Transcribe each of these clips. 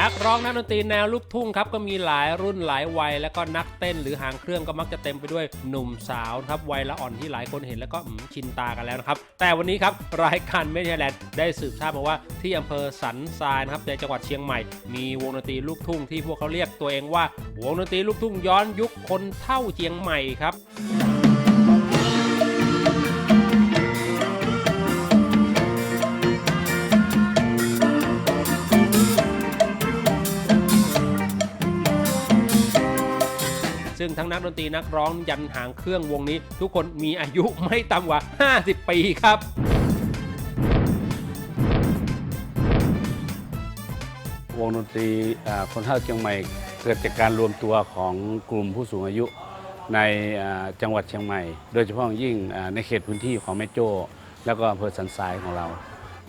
นักร้องนักดนตรีแนวลูกทุ่งครับก็มีหลายรุ่นหลายวัย แล้วก็นักเต้นหรือหางเครื่องก็มักจะเต็มไปด้วยหนุ่มสาวครับวัยละอ่อนที่หลายคนเห็นแล้วก็ชินตากันแล้วนะครับ แต่วันนี้ครับรายการเมดิแลนด์ได้สืบทราบมาว่าที่อำเภอสันทรายนะครับในจังหวัดเชียงใหม่ มีวงดนตรีลูกทุ่งที่พวกเขาเรียกตัวเองว่าวงดนตรีลูกทุ่งย้อนยุคคนเท่าเชียงใหม่ครับ ซึ่งทั้งนักดนตรีนักร้องยันหางเครื่องวงนี้ ทุกคนมีอายุไม่ต่ำกว่า 50 ปีครับวงดนตรีคนเท่าเชียงใหม่เกิดจากการรวมตัวของกลุ่มผู้สูงอายุในจังหวัดเชียงใหม่ โดยเฉพาะยิ่งในเขตพื้นที่ของแม่โจ้แล้วก็อำเภอสันทรายของเรา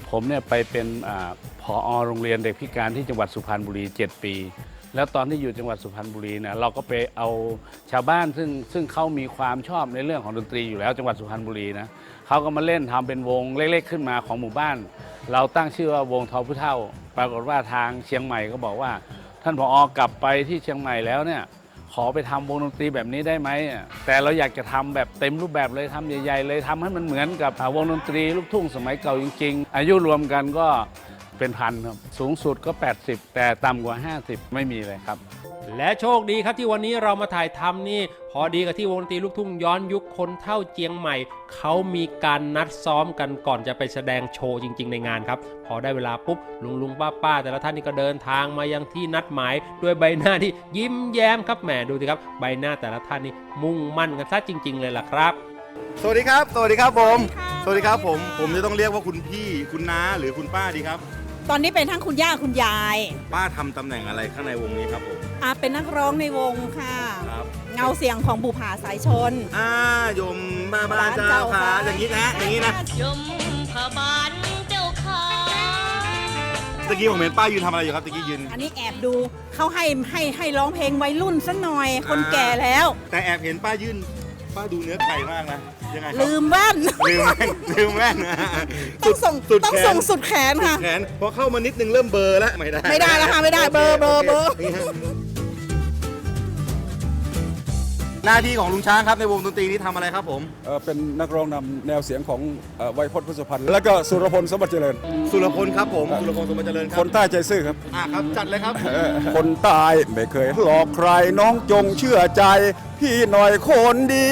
ผมเนี่ยไปเป็นอาผอโรงเรียนเด็กพิการที่จังหวัดสุพรรณบุรี 7 ปี แล้วตอนที่อยู่จังหวัดสุพรรณบุรีเนี่ยเราก็ไปเอาชาวบ้านซึ่งซึ่งเขามีความชอบในเรื่องของดนตรีอยู่แล้วจังหวัดสุพรรณบุรีนะเขาก็มาเล่นทำเป็นวงเล็กๆ ขึ้นมาของหมู่บ้าน เราตั้งชื่อว่าวงทอผู้เท่า ปรากฏว่าทางเชียงใหม่ก็บอกว่า ท่านผอกลับไปที่เชียงใหม่แล้วเนี่ยขอไปทำวงดนตรีแบบนี้ได้ไหม แต่เราอยากจะทำแบบเต็มรูปแบบเลยทำใหญ่ ๆ เลยทำให้มันเหมือนกับวงดนตรีลูกทุ่งสมัยเก่าจริง ๆ อายุรวมกันก็ เป็นพันครับสูงสุดก็ 80 แต่ต่ำกว่า 50 ไม่มีเลยครับ และโชคดีครับที่วันนี้เรามาถ่ายทำนี่ พอดีกับที่วงดนตรีลูกทุ่งย้อนยุคคนเท่าเจียงใหม่ เขามีการนัดซ้อมกันก่อนจะไปแสดงโชว์จริง ๆ ในงานครับ พอได้เวลาปุ๊บลุงลุงป้าป้าแต่ละท่านนี่ก็เดินทางมายังที่นัดหมายด้วยใบหน้าที่ยิ้มแย้มครับแหมดูสิครับ ใบหน้าแต่ละท่านนี่มุ่งมั่นกันซะจริง ๆ เลยล่ะครับ สวัสดีครับ สวัสดีครับผมค่ะสวัสดีครับผม ผมจะต้องเรียกว่าคุณพี่ คุณน้า หรือคุณป้าดีครับ ตอนนี้เป็นทั้งคุณย่าคุณยายป้าทำตำแหน่งอะไรข้างในวงนี้ครับผม อาเป็นนักร้องในวงค่ะ ครับ เงาเสียงของบุภาสายชน อ่ายมบ้าบ้านเจ้าขาอย่างนี้นะ อย่างนี้นะยมพบาลเจ้าขาตะกี้ผมเห็นป้ายืนทำอะไรอยู่ครับตะกี้ยืน อันนี้แอบดูเขาให้ให้ให้ร้องเพลงวัยรุ่นสักหน่อยคนอ่าแก่แล้ว แต่แอบเห็นป้ายืน ป้าดูเนื้อไก่มากนะ ยังไงครับลืมแว่น ลืมแม่นลืมแม่นนะต้องส่งสุดต้องแขนส่งสุดแขนค่ะ แขนพอเข้ามานิดนึงเริ่มเบลอร์แล้วไม่ได้ไม่ได้แล้วค่ะไม่ได้เบลอเบลอเบลอโคนี่ฮะหน้าที่ของลุงช้างครับในวงดนตรีนี้ทำอะไรครับผม เอ่อเป็นนักร้องนำแนวเสียงของเอ่อไวยพจน์พุทธสุพรรณแล้วก็สุรพลสมบัติเจริญ สุรพลครับผม สุรพลสมบัติเจริญครัคนใต้ใจซื่อครับ อ่าครับ จัดเลยครับ คนตายไม่เคยหลอกใครน้องจงเชื่อใจ พี่หน่อยคนดี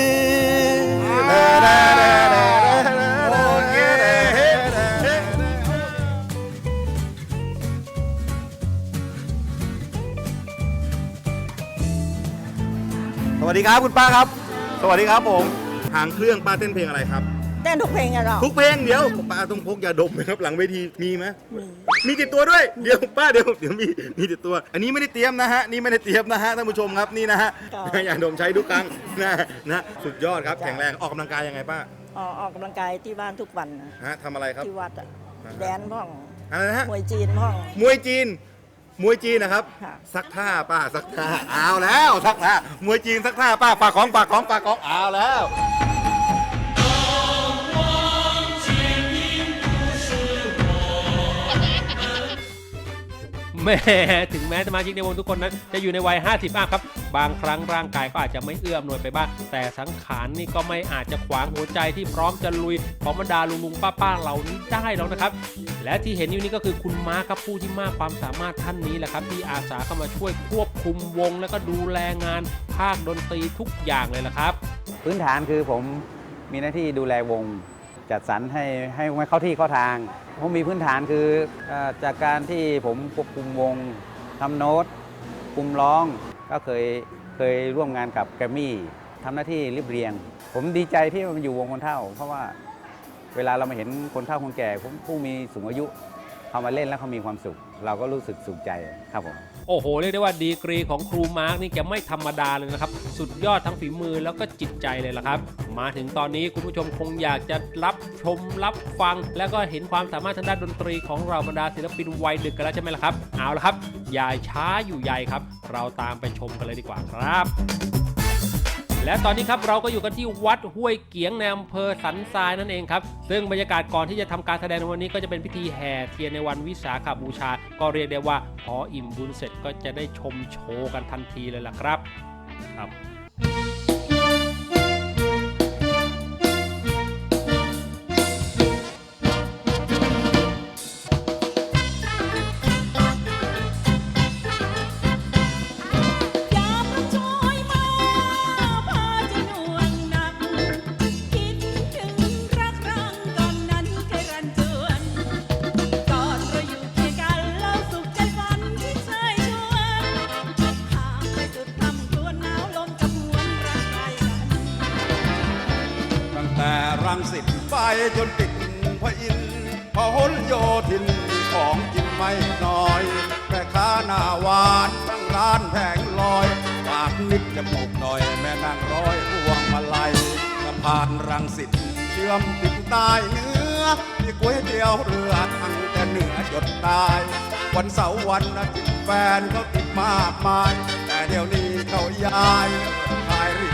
สวัสดีครับคุณป้าครับ สวัสดีครับผม หางเครื่องป้าเต้นเพลงอะไรครับ เต้นทุกเพลงอะหรอทุกเพลงเดี๋ยวป้าต้องพกยาดมไหมครับหลังเวทีมีไหมมีติดตัวด้วยเดี๋ยวป้าเดี๋ยวเดี๋ยวมีมีติดตัว อันนี้ไม่ได้เตรียมนะฮะนี่ไม่ได้เตรียมนะฮะท่านผู้ชมครับนี่นะฮะยาดมใช้ทุกครั้งนะนะสุดยอดครับแข็งแรงออกกำลังกายยังไงป้าออกออกกำลังกายที่บ้านทุกวันนะฮะทำอะไรครับที่วัดอะแดนพ่องอะไรนะฮะมวยจีนพ่องมวยจีนมวยจีนนะครับค่ะซักท่าป้าซักท่าเอาแล้วซักท่ามวยจีนซักท่าป้าฝากของฝากของฝากของเอาแล้ว แม่ถึงแม้สมาชิกในวงทุกคนนั้น จะอยู่ในวัย 50 อัพครับ บางครั้งร่างกายก็อาจจะไม่เอื้อมหน่วยไปบ้าง แต่สังขารนี่ก็ไม่อาจจะขวางหัวใจที่พร้อมจะลุยของบรรดาลุงลุงป้าป้าเหล่านี้ได้แล้วนะครับ และที่เห็นอยู่นี่ก็คือคุณม้าครับผู้ที่มากความสามารถท่านนี้แหละครับ ที่อาสาเข้ามาช่วยควบคุมวง แล้วก็ดูแลงานภาคดนตรีทุกอย่างเลยละครับ พื้นฐานคือผมมีหน้าที่ดูแลวง จัดสรรให้ให้เข้าที่เข้าทาง ผมมีพื้นฐานคือจากการที่ผมควบคุมวงทำโน้ตคุมร้อง ก็เคยเคยร่วมงานกับแกรมมี่ทำหน้าที่ริบเรียง ผมดีใจที่มันอยู่วงคนเท่า เพราะว่าเวลาเรามาเห็นคนเท่าคนแก่ผู้มีสูงอายุ เขามาเล่นแล้วเขามีความสุข เราก็รู้สึกสุขใจครับผม โอ้โห เรียกได้ว่าดีกรีของครูมาร์กนี่แกไม่ธรรมดาเลยนะครับ สุดยอดทั้งฝีมือแล้วก็จิตใจเลยล่ะครับ มาถึงตอนนี้คุณผู้ชมคงอยากจะรับชมรับฟัง แล้วก็เห็นความสามารถทางด้านดนตรีของเราบรรดาศิลปินวัยดึกกันแล้วใช่ไหมล่ะครับ เอาละครับอย่าช้าอยู่ใหญ่ครับ เราตามไปชมกันเลยดีกว่าครับ และตอนนี้ครับเราก็อยู่กันที่วัดห้วยเกียงในอำเภอสันทรายนั่นเองครับ ซึ่งบรรยากาศก่อนที่จะทำการแสดงในวันนี้ก็จะเป็นพิธีแห่เทียนในวันวิสาขบูชา ก็เรียกได้ว่าพออิ่มบุญเสร็จก็จะได้ชมโชว์กันทันทีเลยล่ะครับ ครับ งสิตไปจนติดพระอินทร์พหลโยธินมีของกินไม่น้อยแม่ค้าหน้าหวานตั้งร้านแผงลอยปากนิดจมูกหน่อย แม่นางร้อยพวงมาลัยสะพานรังสิตเชื่อมติดใต้เนื้อมีก๋วยเตี๋ยวเรือทั้งแต่เหนือจดใตายวันเสาร์วันอาทิตย์แฟนเขาติดมากมาย แต่เดี๋ยวนี้เขาย้ายขาย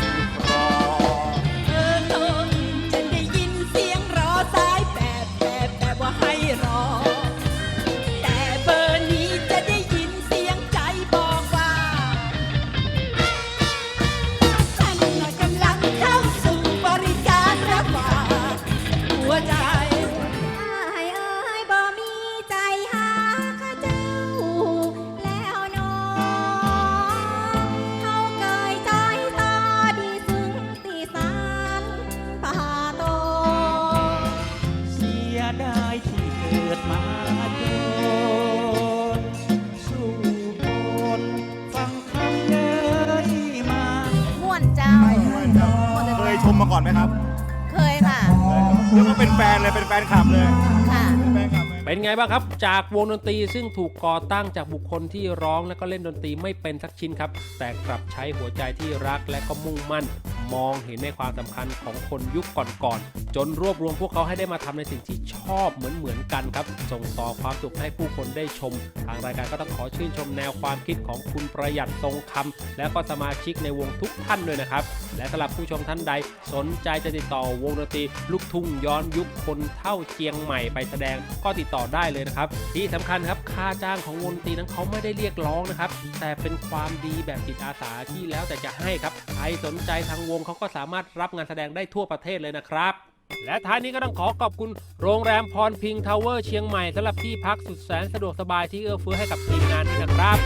มมาก่อนไหมครับเคยค่ะแล้วก็เป็นแฟนเลยเป็นแฟนคลับเลยค่ะ เป็นแฟนคลับเลย เป็นไงบ้างครับ จากวงดนตรีซึ่งถูกก่อตั้งจากบุคคลที่ร้องและก็เล่นดนตรีไม่เป็นสักชิ้นครับ แต่กลับใช้หัวใจที่รักและก็มุ่งมั่น มองเห็นในความสำคัญของคนยุคก่อนๆจนรวบรวมพวกเขาให้ได้มาทำในสิ่งที่ชอบเหมือนๆกันครับ ส่งต่อความสุขให้ผู้คนได้ชม ทางรายการก็ต้องขอชื่นชมแนวความคิดของคุณประหยัดทรงคำและก็สมาชิกในวงทุกท่านด้วยนะครับ และสำหรับผู้ชมท่านใด สนใจจะติดต่อวงดนตรีลูกทุ่งย้อนยุคคนเท่าเจียงใหม่ไปแสดงก็ติดต่อได้เลยนะครับ ที่สำคัญครับค่าจ้างของวงดนตรีนั้นเขาไม่ได้เรียกร้องนะครับแต่เป็นความดีแบบจิตอาสาที่แล้วแต่จะให้ครับ รสนใจทางวงเขาก็สามารถรับงานแสดงได้ทั่วประเทศเลยนะครับและท้ายนี้ก็ต้องขอขอบคุณโรงแรมพรพิงทาวเวอร์เชียงใหม่สำหรับที่พักสุดแสนสะดวกสบายที่เอื้อเฟื้อให้กับทีมงานด้วยนะครับ